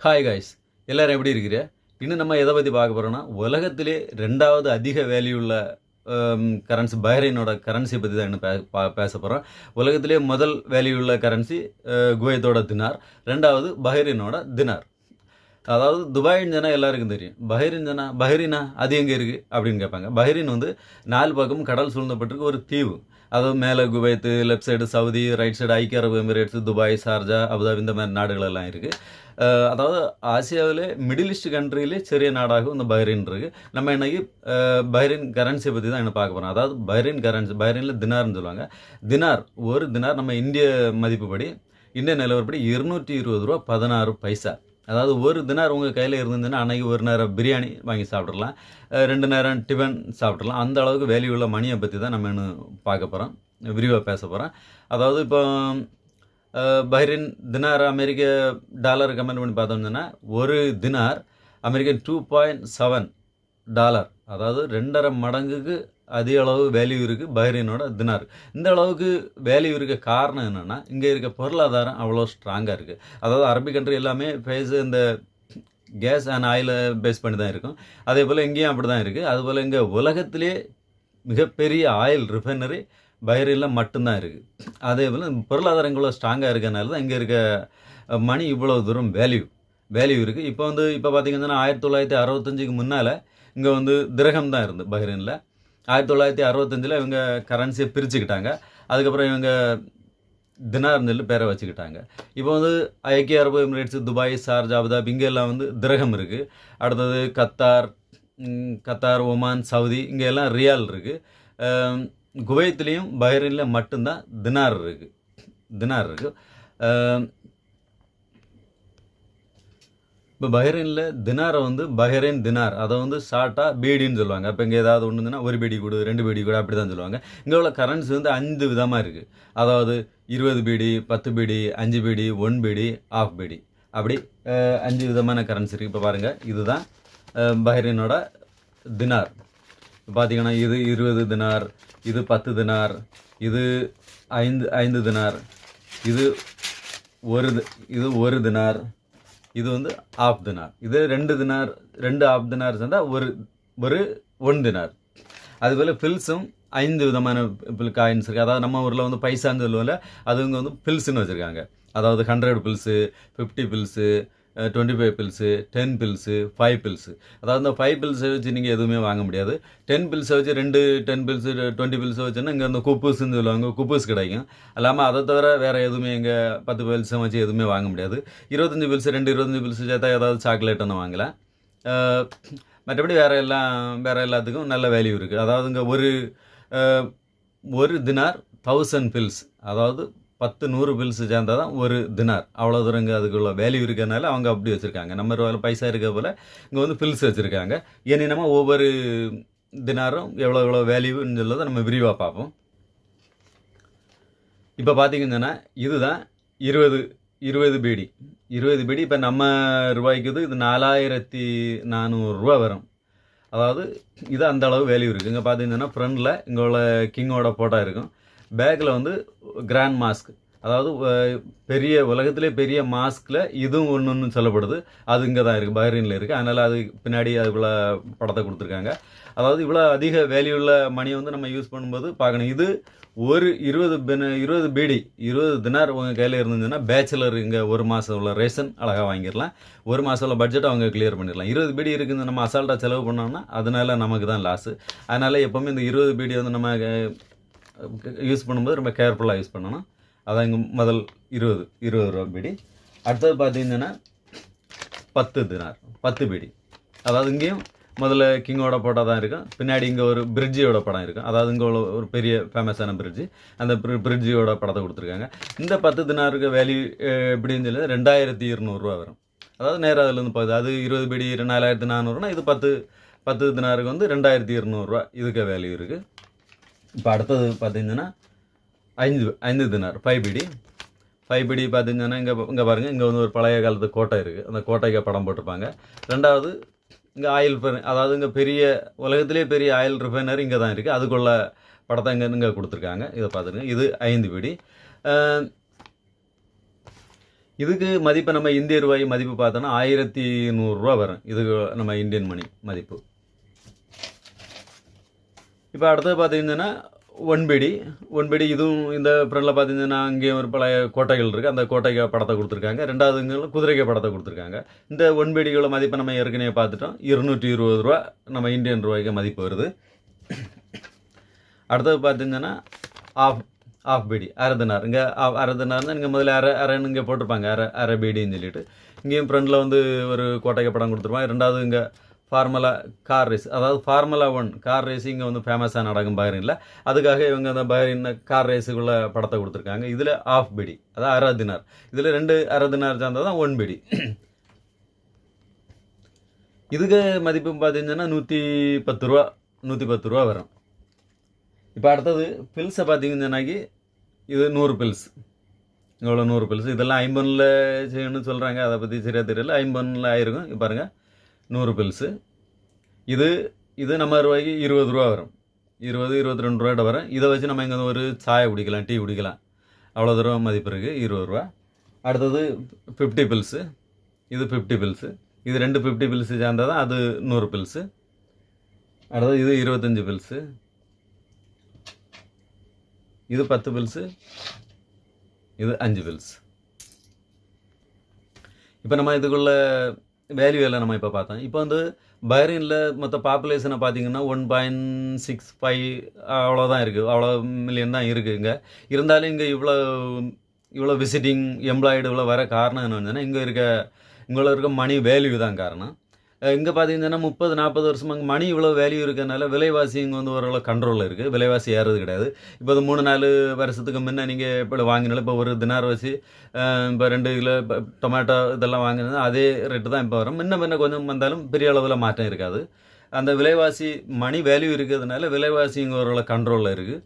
Hi guys எல்லோரும் எப்படி இருக்கிற இன்னும் நம்ம எதை பற்றி பார்க்க போகிறோன்னா உலகத்திலே ரெண்டாவது அதிக வேல்யூள்ள கரன்சி பஹ்ரைனோட கரன்சியை பற்றி தான் இன்னும் பே பா- பேச போகிறோம் உலகத்திலே முதல் வேல்யூள்ள கரன்சி குவைத்தோட தினார். ரெண்டாவது பஹ்ரைனோட தினார். அதாவது துபாயின் ஜனா எல்லாருக்கும் தெரியும். பஹ்ரின் ஜனா பஹ்ரைனா அது எங்கே இருக்குது அப்படின்னு கேட்பாங்க. பஹ்ரைன் வந்து நாலு பக்கமும் கடல் சூழ்ந்தப்பட்டிருக்கு ஒரு தீவு. அதாவது மேலே Kuwait left side Saudi right side ஐக்கிய அரபு எமிரேட்ஸ் துபாய் சார்ஜா அபுதாபி இந்த மாதிரி நாடுகள் எல்லாம் இருக்குது அதாவது ஆசியாவிலே மிடில் ஈஸ்ட் கண்ட்ரியிலே சிறிய நாடாகவும் இந்த பஹ்ரைன் இருக்குது நம்ம இன்னைக்கு அஹ், பஹ்ரைன் கரன்சியை பற்றி தான் என்ன பார்க்க போகிறோம் அதாவது பஹ்ரைன் கரன்சி பஹ்ரைனில் தினார்னு சொல்லுவாங்க. தினார் ஒரு தினார் நம்ம இந்திய மதிப்புப்படி இந்திய நிலவரப்படி இருநூற்றி இருபது ரூபா பதினாறு பைசா. அதாவது ஒரு தினார் உங்கள் கையில் இருந்ததுன்னா அன்றைக்கி ஒரு நேரம் பிரியாணி வாங்கி சாப்பிட்றலாம் ரெண்டு நேரம் டிஃபன் சாப்பிட்றலாம் அந்த அளவுக்கு வேல்யூ உள்ள மணியை பற்றி தான் நம்ம இன்னும் பார்க்க போகிறோம் விரிவாக பேச போகிறோம் அதாவது இப்போ அஹ், தினார் அமெரிக்க டாலர் கமெண்ட் பண்ணி பார்த்தோம்னா ஒரு dinar American two point seven dollar. அதாவது ரெண்டரை மடங்குக்கு அதிக அளவு வேல்யூ இருக்குது பஹ்ரைனோட தினார். இந்த அளவுக்கு வேல்யூ இருக்க காரணம் என்னென்னா இங்கே இருக்க பொருளாதாரம் அவ்வளோ ஸ்ட்ராங்காக இருக்குது அதாவது அரபிக் கண்ட்ரி எல்லாமே ஃபேஸ் இந்த கேஸ் அண்ட் ஆயிலை பேஸ் பண்ணி தான் இருக்கும். அதே போல் இங்கேயும் அப்படி தான் இருக்குது அதுபோல் இங்கே உலகத்திலே மிகப்பெரிய ஆயில் ரிஃபைனரி பஹ்ரைனில் மட்டும்தான் இருக்குது அதே போல் பொருளாதாரம் இவ்வளோ ஸ்ட்ராங்காக இருக்கனால தான் இங்கே இருக்க மணி இவ்வளோ தூரம் வேல்யூ வேல்யூ இருக்குது இப்போ வந்து இப்போ பார்த்திங்கன்னா ஆயிரத்தி தொள்ளாயிரத்தி அறுபத்தஞ்சுக்கு முன்னால் இங்கே வந்து திரகம் தான் இருந்து பஹ்ரைனில். ஆயிரத்தி தொள்ளாயிரத்தி அறுபத்தஞ்சில் இவங்க கரன்சியை பிரிச்சுக்கிட்டாங்க. அதுக்கப்புறம் இவங்க தினார் நெல் பேரை வச்சுக்கிட்டாங்க. இப்போ வந்து ஐக்கிய அரபு எமிரேட்ஸ் துபாய் ஷார்ஜா அபுதாபி இங்கே எல்லாம் வந்து திரகம் இருக்குது அடுத்தது கத்தார் கத்தார் ஒமான் சவுதி இங்கே எல்லாம் ரியால் இருக்குது குவைத்துலேயும் பஹ்ரைனில் மட்டும்தான் தினார் இருக்குது தினார் இருக்குது இப்போ பஹ்ரைனில் தினாரை வந்து பஹ்ரைன் தினார். அதை வந்து ஷார்ட்டாக பீடின்னு சொல்லுவாங்க. அப்போ இங்கே ஏதாவது ஒன்றுன்னா ஒரு பீடி கொடு ரெண்டு பீடி கொடு அப்படி தான் சொல்லுவாங்க. இங்கே உள்ள கரன்சி வந்து அஞ்சு விதமாக இருக்குது அதாவது இருபது பீடி பத்து பீடி அஞ்சு பீடி ஒன் பீடி ஆஃப் பீடி. அப்படி அஞ்சு விதமான கரன்சி இருக்குது இப்போ பாருங்கள் இதுதான் பஹ்ரைனோட தினார். இப்போ பார்த்தீங்கன்னா இது இருபது தினார் இது பத்து தினார் இது ஐந்து ஐந்து தினார் இது ஒரு தி- இது ஒரு தினார் இது வந்து ஆஃப் தினார். இது ரெண்டு தினார் ரெண்டு ஆஃப் தினார் சேர்ந்தால் ஒரு ஒரு ஒன் தினார். அதுபோல் பில்ஸும் ஐந்து விதமான பில் காயின்ஸ் இருக்குது அதாவது நம்ம ஊரில் வந்து பைசான்னு சொல்லுவோம்ல அதுங்க வந்து பில்ஸுன்னு வச்சுருக்காங்க. அதாவது hundred fils fifty fils twenty five fils ten fils five fils அதாவது இந்த ஃபைவ் பில்ஸை வச்சு நீங்கள் எதுவுமே வாங்க முடியாது. டென் பில்ஸை வச்சு ரெண்டு டென் பில்ஸு டுவெண்ட்டி பில்ஸை வச்சுன்னா இங்கே இந்த குப்பூஸ்ன்னு சொல்லுவாங்க. குப்பூஸ் கிடைக்கும். இல்லாமல் அதை தவிர வேறு எதுவுமே இங்கே பத்து பில்ஸை வச்சு எதுவுமே வாங்க முடியாது. இருபத்தஞ்சி பில்ஸ் ரெண்டு இருபத்தஞ்சி பில்ஸ் சேர்த்தா ஏதாவது சாக்லேட் ஒன்று வாங்கலாம் மற்றபடி வேறு எல்லாம் வேறு எல்லாத்துக்கும் நல்ல வேல்யூ இருக்குது அதாவது இங்கே ஒரு ஒரு தினார் தௌசண்ட் பில்ஸ் அதாவது பத்து நூறு பில்ஸ் சேர்ந்தா தான் ஒரு தினார் அவ்வளோ தூரம் இங்கே அதுக்குள்ள வேல்யூ இருக்கிறதுனால அவங்க அப்படி வச்சுருக்காங்க. நம்ம ரூபாயில் பைசா இருக்க போல் இங்கே வந்து பில்ஸ் வச்சுருக்காங்க. ஏன்னா ஒவ்வொரு தினாரும் எவ்வளோ எவ்வளோ வேல்யூன்னு சொல்லதை நம்ம விரிவாக பார்ப்போம். இப்போ பார்த்தீங்கன்னா இதுதான் இருபது இருபது பீடி இருபது பீடி இப்போ நம்ம ரூபாய்க்கு இது நாலாயிரத்தி நானூறுரூவா வரும். அதாவது இது அந்த அளவு வேல்யூ இருக்குது இங்கே பார்த்தீங்கன்னா ஃப்ரண்டில் இங்கே உள்ள கிங்கோட ஃபோட்டோ இருக்கும். பேக்கில் வந்து கிராண்ட் மாஸ்க் அதாவது பெரிய உலகத்திலே பெரிய மாஸ்கில் இதுவும் ஒன்று ஒன்று சொல்லப்படுது. அது இங்கே தான் இருக்குது பஹ்ரீனில் இருக்குது அதனால் அது பின்னாடி அதுக்குள்ள படத்தை கொடுத்துருக்காங்க. அதாவது இவ்வளோ அதிக வேல்யூள்ள மணியை வந்து நம்ம யூஸ் பண்ணும்போது பார்க்கணும். இது ஒரு இருபது பென இருபது பீடி இருபது தினார் உங்கள் கையில் இருந்துச்சுன்னா பேச்சுலர் இங்கே ஒரு மாதம் உள்ள ரேஷன் அழகாக வாங்கிடலாம். ஒரு மாதம் உள்ள பட்ஜெட் அவங்க கிளியர் பண்ணிடலாம். இருபது பீடி இருக்குது நம்ம அசால்ட்டாக செலவு பண்ணோம்னா அதனால நமக்கு தான் லாஸு அதனால் எப்போவுமே இந்த இருபது பீடி வந்து நம்ம யூஸ் பண்ணும்போது ரொம்ப கேர்ஃபுல்லாக யூஸ் பண்ணணும் அதான் இங்கே முதல் இருபது இருபது ரூபா பீடி. அடுத்தது பார்த்தீங்கன்னா பத்து தினார் பத்து பீடி. அதாவது இங்கேயும் முதல்ல கிங்கோட போட்டோ தான் இருக்கும். பின்னாடி இங்கே ஒரு பிரிட்ஜியோட படம் இருக்கும். அதாவது இங்கே உள்ள ஒரு பெரிய ஃபேமஸான பிரிட்ஜு. அந்த பிரிட்ஜியோட படத்தை கொடுத்துருக்காங்க. இந்த பத்து தினாருக்கு வேல்யூ எப்படின்னு சொல்லி ரெண்டாயிரத்தி இருநூறுவா வரும். அதாவது நேராக அதுலேருந்து போகுது. அது இருபது பீடி நாலாயிரத்தி நானூறுனா இது பத்து பத்து தினாருக்கு வந்து ரெண்டாயிரத்தி இருநூறுவா இதுக்கு வேல்யூ இருக்குது இப்போ அடுத்தது பார்த்தீங்கன்னா ஐந்து ஐந்து தினார் ஃபைவ் பிடி ஃபைவ் பிடி பார்த்தீங்கன்னா இங்கே இங்கே பாருங்கள் இங்கே வந்து ஒரு பழைய காலத்து கோட்டை இருக்குது அந்த கோட்டைக்கு படம் போட்டிருப்பாங்க ரெண்டாவது இங்கே ஆயில் அதாவது இங்கே பெரிய உலகத்திலே பெரிய ஆயில் ரிஃபைனர் இங்கே தான் இருக்குது அதுக்குள்ள படத்தை இங்கே இங்கே கொடுத்துருக்காங்க இதை பார்த்துருங்க இது ஐந்து பிடி இதுக்கு மதிப்பு நம்ம இந்திய ரூபாய் மதிப்பு பார்த்தோன்னா ஆயிரத்தி நூறுரூவா வரும் இதுக்கு நம்ம இந்தியன் மணி மதிப்பு இப்போ அடுத்தது பார்த்தீங்கன்னா ஒன்பெடி ஒன்பெடி இதுவும் இந்த ஃப்ரெண்டில் பார்த்தீங்கன்னா அங்கேயும் ஒரு பழைய கோட்டைகள் இருக்குது அந்த கோட்டைக்கு படத்தை கொடுத்துருக்காங்க. ரெண்டாவதுங்களும் குதிரைக்கு படத்தை கொடுத்துருக்காங்க. இந்த ஒன்பெடிகளோட மதிப்பை நம்ம ஏற்கனவே பார்த்துட்டோம். இருநூற்றி இருபது ரூபா நம்ம இந்தியன் ரூபாய்க்கு மதிப்பு வருது. அடுத்தது பார்த்தீங்கன்னா ஆஃப் ஆஃப் பீடி அரை இங்கே அரை தினார்னா நீங்கள் முதல்ல அரை அரைன்னு இங்கே போட்டிருப்பாங்க. அரை அரை பீடின்னு சொல்லிட்டு. இங்கேயும் ஃப்ரெண்டில் வந்து ஒரு கோட்டைக்கு படம் கொடுத்துருப்பாங்க. ரெண்டாவது இங்கே ஃபார்முலா கார் ரேஸ் அதாவது ஃபார்முலா ஒன் கார் ரேஸ் இங்கே வந்து ஃபேமஸாக நடக்கும் பஹ்ரைனில் அதுக்காக இவங்க அந்த பஹ்ரைன் கார் ரேஸுக்குள்ள படத்தை கொடுத்துருக்காங்க. இதில் ஆஃப் பிடி அதாவது அரை தினார் இதில் ரெண்டு அரை தினார் சேர்ந்தால் தான் ஒன் பிடி இதுக்கு மதிப்பு பார்த்தீங்கன்னா நூற்றி பத்து ரூபா நூற்றி பத்து ரூபா வரும். இப்போ அடுத்தது பில்ஸை பார்த்தீங்கன்னாக்கி இது நூறு பில்ஸ் இவ்வளோ நூறு பில்ஸ் இதெல்லாம் ஐம்பனில் செய்யணும்னு சொல்கிறாங்க அதை பற்றி சரியாக தெரியல. ஐம்பனில் ஆயிருக்கும். இப்போ பாருங்கள் நூறு பில்ஸு. இது இது நம்ம ரூபாய்க்கு இருபது ரூபா வரும். இருபது இருபத்தி ரெண்டு ரூபாய்ட்ட வரும். இதை வச்சு நம்ம இங்கே ஒரு சாயை குடிக்கலாம் டீ குடிக்கலாம். அவ்வளோ தூரம் மதிப்பு இருக்குது இருபது ரூபா. அடுத்தது ஃபிஃப்டி பில்ஸு. இது ஃபிஃப்டி பில்ஸு. இது ரெண்டு ஃபிஃப்டி பில்ஸு சேர்ந்தால் தான் அது நூறு பில்ஸு. அடுத்தது இது இருபத்தஞ்சி பில்ஸு. இது பத்து பில்ஸு. இது அஞ்சு பில்ஸ். இப்போ நம்ம இதுக்குள்ளே வேல்யூ எல்லாம் நம்ம இப்போ பார்த்தோம். இப்போ வந்து பைரினில் மொத்த பாப்புலேஷனை பார்த்தீங்கன்னா ஒன் பாயிண்ட் சிக்ஸ் ஃபைவ் அவ்வளோதான் இருக்குது அவ்வளோ மில்லியன் தான் இருக்குது இங்கே. இருந்தாலும் இங்கே இவ்வளோ இவ்வளோ விசிட்டிங் எம்ப்ளாய்டு இவ்வளோ வர காரணம் என்ன வந்துன்னா இங்கே இருக்க இங்கே இருக்க மணி வேல்யூ தான் காரணம். இங்கே பார்த்தீங்கன்னா முப்பது நாற்பது வருஷமா அங்கே மணி இவ்வளோ வேல்யூ இருக்கிறதுனால விலைவாசி இங்கே வந்து ஓரளவு கண்ட்ரோலில் இருக்குது விலைவாசி ஏறது கிடையாது. இப்போ அது மூணு நாலு வருஷத்துக்கு முன்னே நீங்கள் இப்போ வாங்கினாலும் இப்போ ஒரு தினார் வச்சு இப்போ ரெண்டு கிலோ இப்போ டொமேட்டோ இதெல்லாம் வாங்கினது அதே ரேட்டு தான் இப்போ வரும். முன்ன முன்ன கொஞ்சம் வந்தாலும் பெரிய அளவில் மாற்றம் இருக்காது. அந்த விலைவாசி மணி வேல்யூ இருக்கிறதுனால விலைவாசி இங்கே ஓரளவு கண்ட்ரோலில் இருக்குது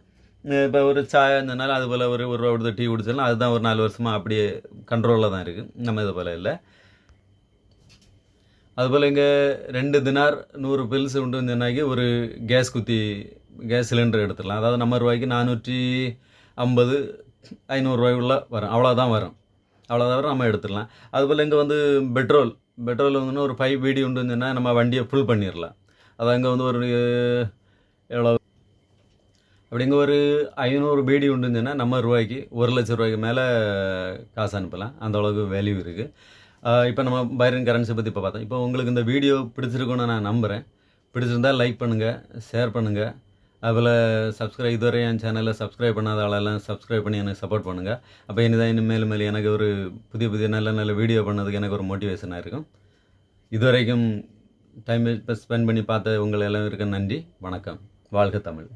இப்போ ஒரு சாயா இருந்தனால அது போல் ஒரு ஒரு ரூபா கொடுத்து டீ குடிச்சாலும் அதுதான் ஒரு நாலு வருஷமாக அப்படியே கண்ட்ரோலில் தான் இருக்குது நம்ம இது போல் இல்லை. அதுபோல் இங்கே ரெண்டு தினார் நூறு பில்ஸ் உண்டு சொன்னாக்கி ஒரு கேஸ் குத்தி கேஸ் சிலிண்டர் எடுத்துடலாம். அதாவது நம்ம ரூபாய்க்கு நானூற்றி ஐம்பது ஐநூறுரூவாய்க்குள்ள வரும். அவ்வளோதான் வரும். அவ்வளோதான் வரும். நம்ம எடுத்துடலாம். அதுபோல் இங்கே வந்து பெட்ரோல். பெட்ரோல் வந்து ஒரு ஃபைவ் பிடி உண்டுன்னு சொன்னால் நம்ம வண்டியை ஃபுல் பண்ணிடலாம். அதான் இங்கே வந்து ஒரு எவ்வளோ அப்படிங்க ஒரு ஐநூறு பீடி உண்டுன்னு சொன்னால் நம்ம ரூபாய்க்கு ஒரு லட்ச ரூபாய்க்கு மேலே காசு அனுப்பலாம். அந்த அளவுக்கு வேல்யூ இருக்குது இப்போ நம்ம பைரன் கரன்சி பற்றி இப்போ பார்த்தோம். இப்போ உங்களுக்கு இந்த வீடியோ பிடிச்சிருக்குன்னு நான் நம்புகிறேன் பிடிச்சிருந்தால் லைக் பண்ணுங்கள் ஷேர் பண்ணுங்கள் அதில் சப்ஸ்கிரைப் இதுவரை என் சேனலில் சப்ஸ்கிரைப் பண்ணாத ஆளெல்லாம் சப்ஸ்கிரைப் பண்ணி எனக்கு சப்போர்ட் பண்ணுங்கள் அப்போ இனிதான் இனிமேல் மேலும் எனக்கு ஒரு புதிய புதிய நல்ல நல்ல வீடியோ பண்ணதுக்கு எனக்கு ஒரு மோட்டிவேஷனாக இருக்கும். இதுவரைக்கும் டைம் ஸ்பெண்ட் பண்ணி பார்த்த உங்களை எல்லாம் இருக்க நன்றி. வணக்கம். வாழ்க தமிழ்.